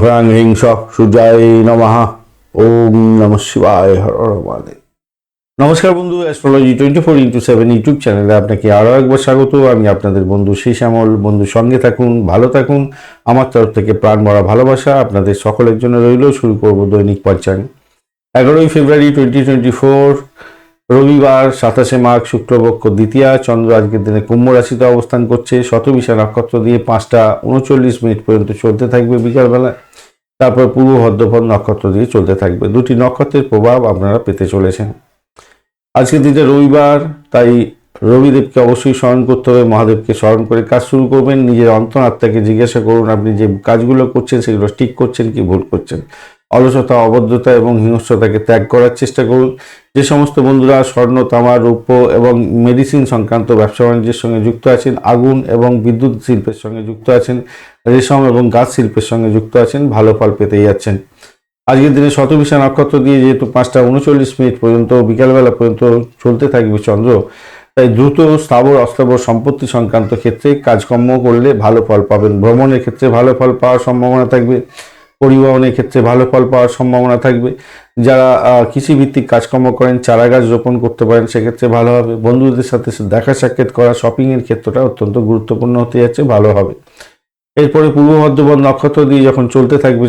হ্রাং হিং স সূর্যায় নমঃ। ওম নম শিবায় হর মহাদেব। নমস্কার বন্ধু astrology twenty four into seven YouTube চ্যানেলে আপনাকে আরও একবার স্বাগত। আমি আপনাদের বন্ধু শ্রী শ্যামল বন্ধু সঙ্গে থাকুন, ভালো থাকুন। আমার তরফ থেকে প্রাণ ভরা ভালোবাসা আপনাদের সকলের জন্য রইল। শুরু করব দৈনিক পঞ্চাঙ্গ। এগারোই ফেব্রুয়ারি টোয়েন্টি টোয়েন্টি ফোর রবিবার, সাতাশে মাঘ, শুক্লপক্ষ দ্বিতীয়া। চন্দ্র আজকের দিনে কুম্ভ রাশিতে অবস্থান করছে। শতবিশা নক্ষত্র দিয়ে পাঁচটা উনচল্লিশ মিনিট পর্যন্ত চলতে থাকবে বিকালবেলা। তারপর পূর্ব ভদ্রপদ নক্ষত্র দিয়ে চলতে থাকবে। দুটি নক্ষত্রের প্রভাব আপনারা পেতে চলেছেন। আজকের দিনটা রবিবার, তাই রবিদেবকে অবশ্যই স্মরণ করতে হবে, মহাদেবকে স্মরণ করে কাজ শুরু করবেন। নিজের অন্তরাত্মাকে জিজ্ঞাসা করুন, আপনি যে কাজগুলো করছেন সেগুলো ঠিক করছেন কি ভুল করছেন। অলসতা অবদ্ধতা এবং হিংস্রতাকে ত্যাগ করার চেষ্টা করুন। যে সমস্ত বন্ধুরা স্বর্ণ, তামা, রৌপ্য এবং মেডিসিন সংক্রান্ত ব্যবসা বাণিজ্যের সঙ্গে যুক্ত আছেন, আগুন এবং বিদ্যুৎ শিল্পের সঙ্গে যুক্ত আছেন, রেশম এবং গাছ শিল্পের সঙ্গে যুক্ত আছেন, ভালো ফল পেতেই যাচ্ছেন। আজকের দিনে শতবিশা নক্ষত্র দিয়ে যেহেতু পাঁচটা উনচল্লিশ মিনিট পর্যন্ত, বিকালবেলা পর্যন্ত চলতে থাকবে চন্দ্র, তাই দ্রুত স্থাবর, অস্থাবর সম্পত্তি সংক্রান্ত ক্ষেত্রে কাজকর্ম করলে ভালো ফল পাবেন। ভ্রমণের ক্ষেত্রে ভালো ফল পাওয়ার সম্ভাবনা থাকবে। পরিবহনের ক্ষেত্রে ভালো ফল পাওয়ার সম্ভাবনা থাকবে। যারা কৃষিভিত্তিক কাজকর্ম করেন, চারা গাছ রোপণ করতে পারেন, সেক্ষেত্রে ভালো হবে। বন্ধুদের সাথে দেখা সাক্ষাৎ করা শপিংয়ের ক্ষেত্রটা অত্যন্ত গুরুত্বপূর্ণ হতে যাচ্ছে, ভালো হবে। এরপরে পূর্ব বর্ধমান নক্ষত্র দিয়ে যখন চলতে থাকবে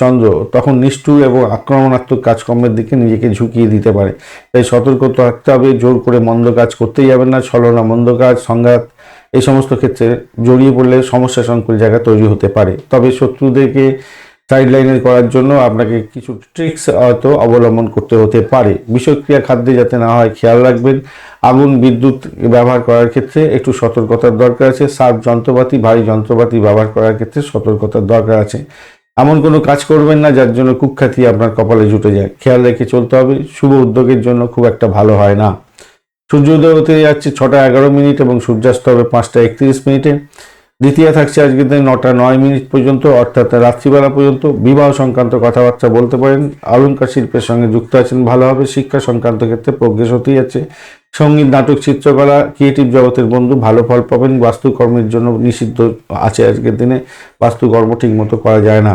চন্দ্র, তখন নিষ্ঠুর এবং আক্রমণাত্মক কাজকর্মের দিকে নিজেকে ঝুঁকিয়ে দিতে পারে। তাই সতর্ক থাকতে হবে, জোর করে মন্দ কাজ করতেই যাবেন না, ছলনা মন্দ কাজ, সংঘাত এই সমস্ত ক্ষেত্রে জড়িয়ে পড়লে সমস্যা সংকুল জায়গা তৈরি হতে পারে। তবে শত্রুদেরকে সাইড লাইনের করার জন্য আপনাকে কিছু ট্রিক্স হয়তো অবলম্বন করতে হতে পারে। বিষক্রিয়া খাদ্যে যাতে না হয় খেয়াল রাখবেন। আগুন, বিদ্যুৎ ব্যবহার করার ক্ষেত্রে একটু সতর্কতার দরকার আছে। সার্ফ যন্ত্রপাতি, ভারী যন্ত্রপাতি ব্যবহার করার ক্ষেত্রে সতর্কতার দরকার আছে। এমন কোনো কাজ করবেন না যার জন্য কুখ্যাতি আপনার কপালে জুটে যায়। খেয়াল রেখে চলতে হবে। শুভ উদ্যোগের জন্য খুব একটা ভালো হয় না। সূর্যোদয় হতে যাচ্ছে ছটা এগারো মিনিট এবং সূর্যাস্ত হবে পাঁচটা একত্রিশ মিনিটে। দ্বিতীয় থাকছে আজকের দিন নটা নয় মিনিট পর্যন্ত, অর্থাৎ রাত্রিবেলা পর্যন্ত। বিবাহ সংক্রান্ত কথাবার্তা বলতে পারেন। অলঙ্কার শিল্পের সঙ্গে যুক্ত আছেন ভালোভাবে শিক্ষা সংক্রান্ত ক্ষেত্রে প্রোগ্রেস হতেই যাচ্ছে। সংগীত, নাটক, চিত্রকলা, ক্রিয়েটিভ জগতের বন্ধু, ভালো ফল পাবেন। বাস্তুকর্মের জন্য নিষিদ্ধ আছে আজকের দিনে। বাস্তুকর্ম ঠিক মতো করা যায় না।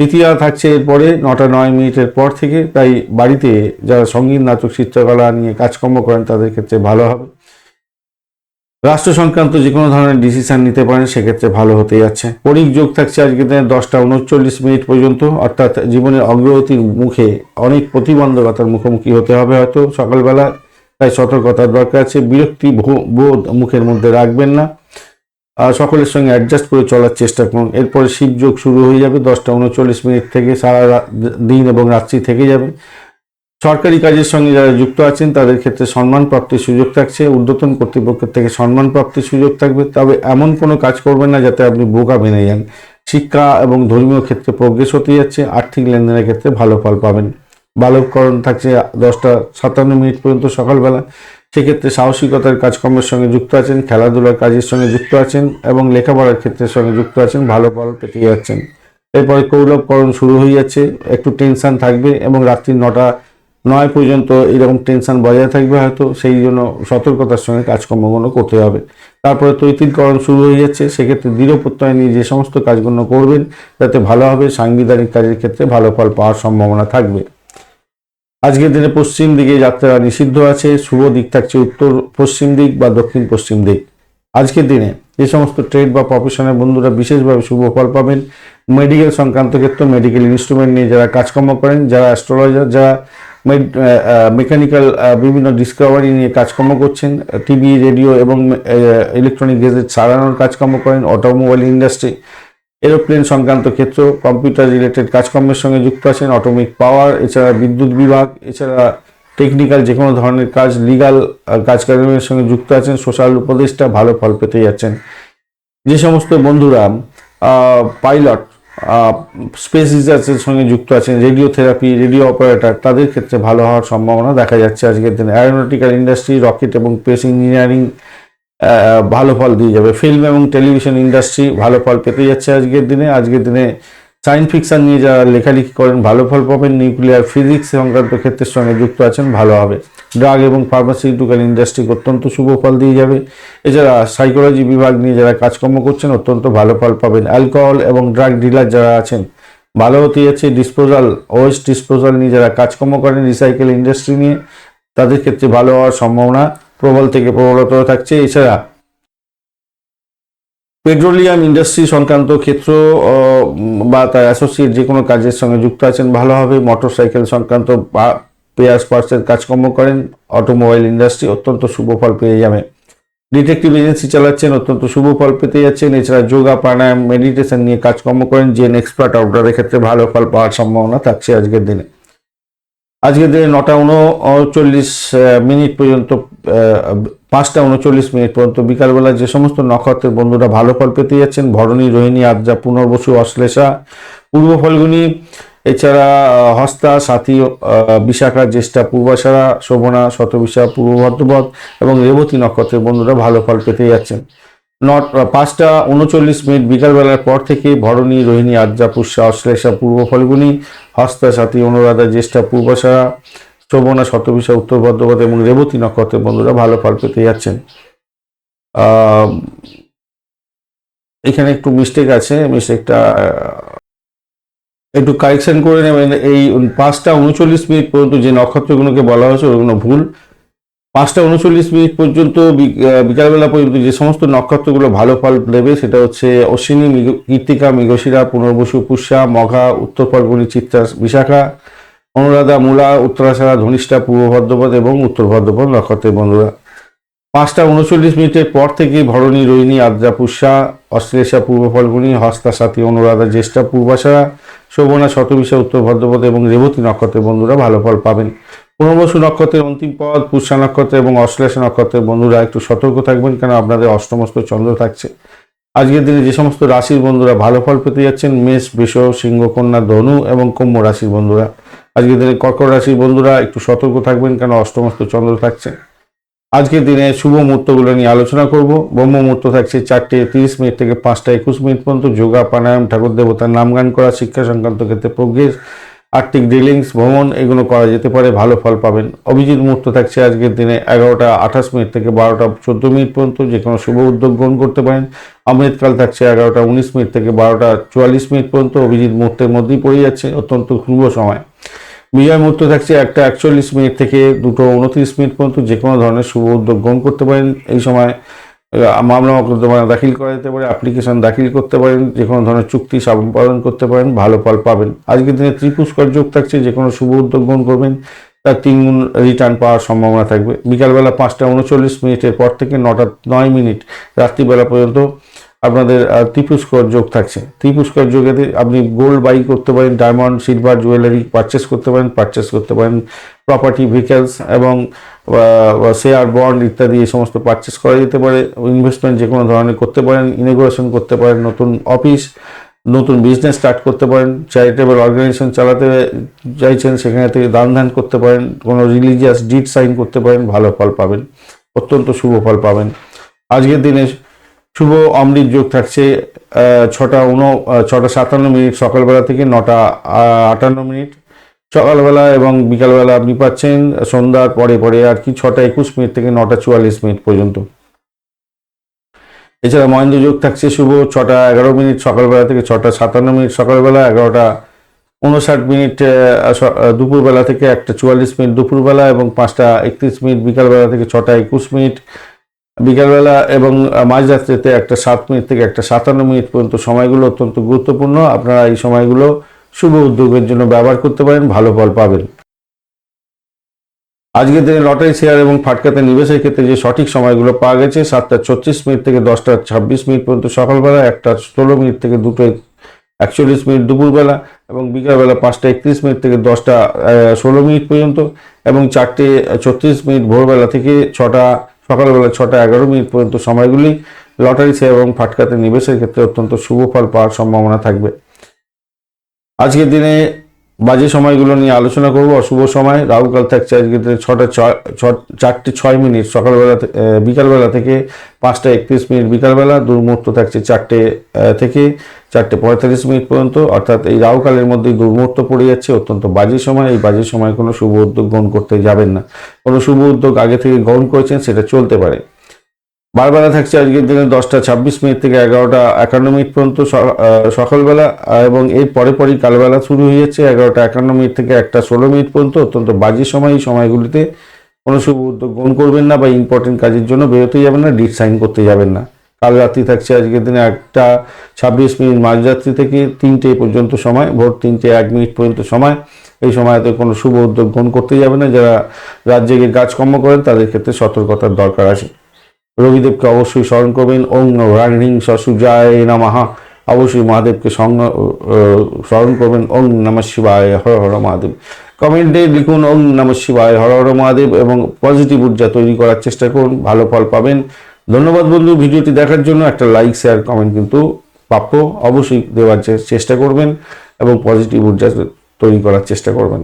তৃতীয় থাকছে এরপরে নটা নয় মিনিটের পর থেকে তাই বাড়িতে যারা সংগীত, নাটক, চিত্রকলা নিয়ে কাজকর্ম করেন, তাদের ক্ষেত্রে ভালো হবে। রাষ্ট্র সংক্রান্ত যে কোনো ধরনের ডিসিশন নিতে পারেন, সেক্ষেত্রে ভালো হতে যাচ্ছে। পরিক যোগ থাকছে আজকে দিনে দশটা উনচল্লিশ মিনিট পর্যন্ত, অর্থাৎ জীবনের অগ্রগতির মুখে অনেক প্রতিবন্ধকতার মুখোমুখি হতে হবে হয়তো। সকালবেলা তাই সতর্কতার দরকার আছে, বিরক্তি বোধ মুখের মধ্যে রাখবেন না। সকলের সঙ্গে অ্যাডজাস্ট করে চলার চেষ্টা করুন। এরপরে শিবযোগ শুরু হয়ে যাবে দশটা উনচল্লিশ মিনিট থেকে, সারা দিন এবং রাত্রি থেকে যাবে। সরকারি কাজের সঙ্গে যারা যুক্ত আছেন, তাদের ক্ষেত্রে সম্মান প্রাপ্তির সুযোগ থাকছে। ঊর্ধ্বতন কর্তৃপক্ষের থেকে সম্মান প্রাপ্তির সুযোগ থাকবে। তবে এমন কোনো কাজ করবেন না যাতে আপনি বোকা বেনে যান। শিক্ষা এবং ধর্মীয় ক্ষেত্রে প্রোগ্রেস হতে যাচ্ছে। আর্থিক লেনদেনের ক্ষেত্রে ভালো ফল পাবেন। বালককরণ থাকছে দশটা সাতান্ন মিনিট পর্যন্ত সকালবেলা। সেক্ষেত্রে সাহসিকতার কাজকর্মের সঙ্গে যুক্ত আছেন, খেলাধুলার কাজের সঙ্গে যুক্ত আছেন এবং লেখাপড়ার ক্ষেত্রের সঙ্গে যুক্ত আছেন, ভালো ফল পেতে যাচ্ছেন। এরপরে কৌরবকরণ শুরু হয়ে যাচ্ছে, একটু টেনশন থাকবে এবং রাত্রি নটা, নয় পর্যন্ত এরকম টেনশন বজায় থাকবে হয়তো, সেই জন্য সতর্কতার সঙ্গে কাজকর্মগুলো করতে হবে। তারপরে তৈতিলকরণ শুরু হয়ে যাচ্ছে, সেক্ষেত্রে দৃঢ় প্রত্যয় নিয়ে যে সমস্ত কাজগুলো করবেন যাতে ভালো হবে, সাংবিধানিক কাজের ক্ষেত্রে ভালো ফল পাওয়ার সম্ভাবনা থাকবে। আজকের দিনে পশ্চিম দিকে যাত্রা নিষিদ্ধ আছে। শুভ দিক থাকছে উত্তর পশ্চিম দিক বা দক্ষিণ পশ্চিম দিক। আজকের দিনে যে সমস্ত ট্রেড বা প্রফেশনের বন্ধুরা বিশেষভাবে শুভ ফল পাবেন। মেডিকেল সংক্রান্ত ক্ষেত্রে, মেডিকেল ইনস্ট্রুমেন্ট নিয়ে যারা কাজকর্ম করেন, যারা অ্যাস্ট্রোলজার যারা মেকানিক্যাল বিভিন্ন ডিসকভারি নিয়ে কাজকর্ম করছেন টিভি রেডিও এবং ইলেকট্রনিক গেজেট সারানোর কাজকর্ম করেন অটোমোবাইল ইন্ডাস্ট্রি এরোপ্লেন সংক্রান্ত ক্ষেত্র কম্পিউটার রিলেটেড কাজকর্মের সঙ্গে যুক্ত আছেন অটোমিক পাওয়ার এছাড়া বিদ্যুৎ বিভাগ, এছাড়া টেকনিক্যাল যে কোনো ধরনের কাজ লিগাল কাজকর্মের সঙ্গে যুক্ত আছেন সোশ্যাল উপদেষ্টা ভালো ফল পেতে যাচ্ছেন। যে সমস্ত বন্ধুরা পাইলট স্পেস রিসার্চের সঙ্গে যুক্ত আছেন রেডিও থেরাপি রেডিও অপারেটর তাদের ক্ষেত্রে ভালো হওয়ার সম্ভাবনা দেখা যাচ্ছে আজকের দিনে। অ্যারোনটিক্যাল ইন্ডাস্ট্রি রকেট এবং স্পেস ইঞ্জিনিয়ারিং ভালো ফল দিয়ে যাবে। ফিল্ম এবং টেলিভিশন ইন্ডাস্ট্রি ভালো ফল পেতে যাচ্ছে আজকের দিনে। আজকের দিনে সায়েন্স ফিকশন নিয়ে যারা লেখালেখি করেন, ভালো ফল পাবেন। নিউক্লিয়ার ফিজিক্স সংক্রান্ত ক্ষেত্রের সঙ্গে যুক্ত আছেন, ভালো হবে। ড্রাগ এবং ফার্মাসিউটিক্যাল ইন্ডাস্ট্রি অত্যন্ত শুভ ফল দিয়ে যাবে। এছাড়া সাইকোলজি বিভাগ নিয়ে যারা কাজকর্ম করছেন, অত্যন্ত ভালো ফল পাবেন। অ্যালকোহল এবং ড্রাগ ডিলার যারা আছেন, ভালো হতে যাচ্ছে। ডিসপোজাল ওয়েস্ট ডিসপোজাল নিয়ে যারা কাজকর্ম করেন রিসাইকেল ইন্ডাস্ট্রি নিয়ে, তাদের ক্ষেত্রে ভালো হওয়ার সম্ভাবনা প্রবল থেকে প্রবলতর থাকছে। এছাড়া পেট্রোলিয়াম ইন্ডাস্ট্রি সংক্রান্ত ক্ষেত্র বা তার অ্যাসোসিয়েট যে কোনো কাজের সঙ্গে যুক্ত আছেন ভালোভাবে মোটর সাইকেল সংক্রান্ত বা পেয়ার পার্সের কাজকর্ম করেন। অটোমোবাইল ইন্ডাস্ট্রি অত্যন্ত শুভ ফল পেয়ে যাবে। ডিটেকটিভ এজেন্সি চালাচ্ছেন, অত্যন্ত শুভ ফল পেতে যাচ্ছেন। এছাড়া যোগা, প্রাণায়াম, মেডিটেশন নিয়ে কাজকর্ম করেন। জেন এক্সপার্ট আউটারের ক্ষেত্রে ভালো ফল পাওয়ার সম্ভাবনা থাকছে আজকের দিনে। আজকের দিনে নটা উনচল্লিশ মিনিট পর্যন্ত পাঁচটা উনচল্লিশ মিনিট পর্যন্ত বিকালবেলা যে সমস্ত নক্ষত্রের বন্ধুরা ভালো ফল পেতে যাচ্ছেন, ভরণী, রোহিণী আদ্রা পুনর্বসু, অশ্লেষা, পূর্ব ফলগুনি, এছাড়া হস্তা, সাথী বিশাখা, জ্যেষ্ঠা, পূর্বাশারা, শোভনা, শতবিশা, পূর্ব ভদ্রপদ এবং রেবতী নক্ষত্রের বন্ধুরা ভালো ফল পেতে যাচ্ছেন। নট পাঁচটা উনচল্লিশ মিনিট বিকালবেলার পর থেকে ভরণী, রোহিণী আদ্রা পুষ্যা অশ্লেষা পূর্ব ফলগুনি, হস্তা, সাথী, অনুরাধা, জ্যেষ্ঠা, পূর্বাশারা শোভনা শতবিশা, উত্তর ভদ্রপদ এবং রেবতী নক্ষত্রের বন্ধুরা ভালো ফল পেতে যাচ্ছেন। এখানে একটু মিস্টেক আছে মিস্টেকটা একটু কারেকশন করে নেবেন। এই পাঁচটা উনচল্লিশ মিনিট পর্যন্ত যে নক্ষত্রগুলোকে বলা হয়েছে, ওগুলো ভুল। পাঁচটা উনচল্লিশ মিনিট পর্যন্ত বিকালবেলা পর্যন্ত যে সমস্ত নক্ষত্রগুলো ভালো ফল দেবে, সেটা হচ্ছে অশ্বিনী কৃত্তিকা মৃগশিরা, পুনর্বসু, পুষ্যা, মঘা, উত্তর ফল্গুনি, চিত্রা, বিশাখা, অনুরাধা, মূলা, উত্তরাশারা, ধনিষ্ঠা, পূর্ব ভদ্রপদ এবং উত্তর ভদ্রপদ নক্ষত্রের বন্ধুরা। পাঁচটা উনচল্লিশ মিনিটের পর থেকে ভরণী, রোহিণী, আদ্রা, পুষ্যা, অশ্লেষা, পূর্ব ফল্গুনি, হস্তা সাথী অনুরাধা, জ্যেষ্ঠা, পূর্বাশারা, শোভনা, শতবিশা, উত্তর ভদ্রপদ এবং রেবতী নক্ষত্রের বন্ধুরা ভালো ফল পাবেন। পুনর্বসু নক্ষত্রের অন্তিম পদ, পুষ্যা নক্ষত্র এবং অশ্লেষা নক্ষত্রের বন্ধুরা একটু সতর্ক থাকবেন কেন আপনাদের অষ্টমস্ত চন্দ্র থাকছে। আজকের দিনে যে সমস্ত রাশির বন্ধুরা ভালো ফল পেতে যাচ্ছেন, মেষ, বৃষ, সিংহ, কন্যা, ধনু এবং কুম্ভ রাশির বন্ধুরা। আজকের দিনে কর্কট রাশির বন্ধুরা একটু সতর্ক থাকবেন কেন অষ্টমস্ত চন্দ্র থাকছে। আজকের দিনে শুভ মুহূর্তগুলো নিয়ে আলোচনা করব। ব্রহ্ম মুহূর্ত থাকছে চারটে তিরিশ মিনিট থেকে পাঁচটা একুশ মিনিট পর্যন্ত। যোগা, প্রাণায়াম, ঠাকুর দেবতার নাম গান করা, শিক্ষা সংক্রান্ত ক্ষেত্রে প্রোগ্রেস আর্থিক ডিলিংস ভ্রমণ, এগুলো করা যেতে পারে, ভালো ফল পাবেন। অভিজিৎ মুহূর্ত থাকছে আজকের দিনে এগারোটা আঠাশ মিনিট থেকে বারোটা চোদ্দ মিনিট পর্যন্ত, যে কোনো শুভ উদ্যোগ গ্রহণ করতে পারেন। অমৃতকাল থাকছে এগারোটা উনিশ মিনিট থেকে বারোটা চুয়াল্লিশ মিনিট পর্যন্ত, অভিজিৎ মুহূর্তের মধ্যেই পড়ে যাচ্ছে, অত্যন্ত শুভ সময়। বিজয় মুহূর্ত থাকছে একটা একচল্লিশ মিনিট থেকে দুটো উনত্রিশ মিনিট পর্যন্ত, যে কোনো ধরনের শুভ উদ্যোগ গ্রহণ করতে পারেন। এই সময় মামলা মোকদ্দমা দাখিল করা যেতে পারে অ্যাপ্লিকেশন দাখিল করতে পারেন, যে কোনো ধরনের চুক্তি সম্পাদন করতে পারেন, ভালো ফল পাবেন। আজকের দিনে ত্রিপুষ্কর যোগ থাকছে, যে কোনো শুভ উদ্যোগ গ্রহণ করবেন, তার তিন গুণ রিটার্ন পাওয়ার সম্ভাবনা থাকবে। বিকালবেলা পাঁচটা উনচল্লিশ মিনিটের পর থেকে নটা, নয় মিনিট রাত্রিবেলা পর্যন্ত আপনাদের ত্রিপুষ্কর যোগ থাকছে। ত্রিপুষ্কর যোগেতে আপনি গোল্ড বাই করতে পারেন ডায়মন্ড সিলভার জুয়েলারি পারচেস করতে পারেন পারচেস করতে পারেন প্রপার্টি ভেহিকেলস এবং শেয়ার বন্ড ইত্যাদি এই সমস্ত পারচেস করা যেতে পারে ইনভেস্টমেন্ট যে কোনো ধরনের করতে পারেন ইনোগ্রেশন করতে পারেন, নতুন অফিস নতুন বিজনেস স্টার্ট করতে পারেন চ্যারিটেবল অর্গানাইজেশন চালাতে চাইছেন, সেখানে থেকে দান ধ্যান করতে পারেন, কোনো রিলিজিয়াস ডিট সাইন করতে পারেন, ভালো ফল পাবেন, অত্যন্ত শুভ ফল পাবেন। আজকের দিনে শুভ অমৃত যোগ থাকছে ছটা উন ছটা সাতান্ন মিনিট, সকালবেলা থেকে নটা আটান্ন মিনিট। সকালবেলা এবং বিকালবেলা আপনি পাচ্ছেন, সন্ধ্যার পরে পরে আর কি ছটা একুশ মিনিট থেকে নটা চুয়াল্লিশ মিনিট পর্যন্ত। এছাড়া মহেন্দ্র যোগ থাকছে শুভ ছটা এগারো মিনিট সকালবেলা থেকে ছটা সাতান্ন মিনিট সকালবেলা, এগারোটা উনষাট মিনিট দুপুরবেলা থেকে একটা চুয়াল্লিশ মিনিট দুপুরবেলা এবং পাঁচটা একত্রিশ মিনিট বিকালবেলা থেকে ছটা একুশ মিনিট। বিকালবেলা এবং মাঝরাত্রিতে একটা সাত মিনিট থেকে একটা সাতান্ন মিনিট পর্যন্ত। সময়গুলো অত্যন্ত গুরুত্বপূর্ণ। আপনারা এই সময়গুলো শুভ উদ্যোগের জন্য ব্যবহার করতে পারেন, ভালো ফল পাবেন। আজকের দিনে লটারি শেয়ার এবং ফাটকাতে নিবেশের ক্ষেত্রে যে সঠিক সময়গুলো পাওয়া গেছে, সাতটা ছত্রিশ মিনিট থেকে দশটা ছাব্বিশ মিনিট পর্যন্ত সকালবেলা, একটা ষোলো মিনিট থেকে দুটো একচল্লিশ মিনিট দুপুরবেলা এবং বিকালবেলা পাঁচটা একত্রিশ মিনিট থেকে দশটা ষোলো মিনিট পর্যন্ত এবং চারটে ছত্রিশ মিনিট ভোরবেলা থেকে ছটা, সকালবেলা ছটা এগারো মিনিট পর্যন্ত সময়গুলি লটারি শেয়ার এবং ফাটকাতে নিবেশের ক্ষেত্রে অত্যন্ত শুভ ফল পাওয়ার সম্ভাবনা থাকবে। আজকের দিনে বাজে সময়গুলো নিয়ে আলোচনা করব, অশুভ সময়। রাহুকাল থাকছে আজকে ছটা ছয় চারটে ছয় মিনিট। সকালবেলা বিকালবেলা থেকে পাঁচটা একত্রিশ মিনিট বিকালবেলা, দুর্মুহূর্ত থাকছে চারটে থেকে চারটে পঁয়তাল্লিশ মিনিট পর্যন্ত। অর্থাৎ এই রাহুকালের মধ্যেই দুর্মুহূর্ত পড়ে যাচ্ছে, অত্যন্ত বাজে সময়। এই বাজে সময় কোনো শুভ উদ্যোগ গ্রহণ করতে যাবেন না। কোনো শুভ উদ্যোগ আগে থেকে গ্রহণ করেছেন, সেটা চলতে পারে। বারবেলা থাকছে আজকের দিনে দশটা ছাব্বিশ মিনিট থেকে এগারোটা একান্ন মিনিট পর্যন্ত সকালবেলা এবং এর পরে পরই কালবেলা শুরু হয়ে যাচ্ছে এগারোটা একান্ন মিনিট থেকে একটা ষোলো মিনিট পর্যন্ত অত্যন্ত বাজে সময় এই সময়গুলিতে কোনো শুভ উদ্যোগ গ্রহণ করবেন না বা ইম্পর্টেন্ট কাজের জন্য বেরোতে যাবেন না ডিট সাইন করতে যাবেন না। কাল রাত্রি থাকছে আজকের দিনে একটা ছাব্বিশ মিনিট মাঝরাত্রি থেকে তিনটে পর্যন্ত সময়, ভোর তিনটে এক মিনিট পর্যন্ত সময়। এই সময়তে কোনো শুভ উদ্যোগ গ্রহণ করতে যাবে না। যারা রাজ্যে গিয়ে কাজকর্ম করেন তাদের ক্ষেত্রে সতর্কতার দরকার আছে। রবিদেবকে অবশ্যই স্মরণ করবেন। ওং রাগিং সসুজায় নামাহা অবশ্যই মহাদেবকে স্মরণ করবেন। ওং নম শিবায়, হর হর মহাদেব। কমেন্টে লিখুন ওং নম শিবায়, হর হর মহাদেব এবং পজিটিভ ঊর্জা তৈরি করার চেষ্টা করুন। ভালো ফল পাবেন। ধন্যবাদ বন্ধু, ভিডিওটি দেখার জন্য একটা লাইক, শেয়ার, কমেন্ট কিন্তু প্রাপ্য। অবশ্যই দেওয়ার চেষ্টা করবেন এবং পজিটিভ ঊর্জা তৈরি করার চেষ্টা করবেন।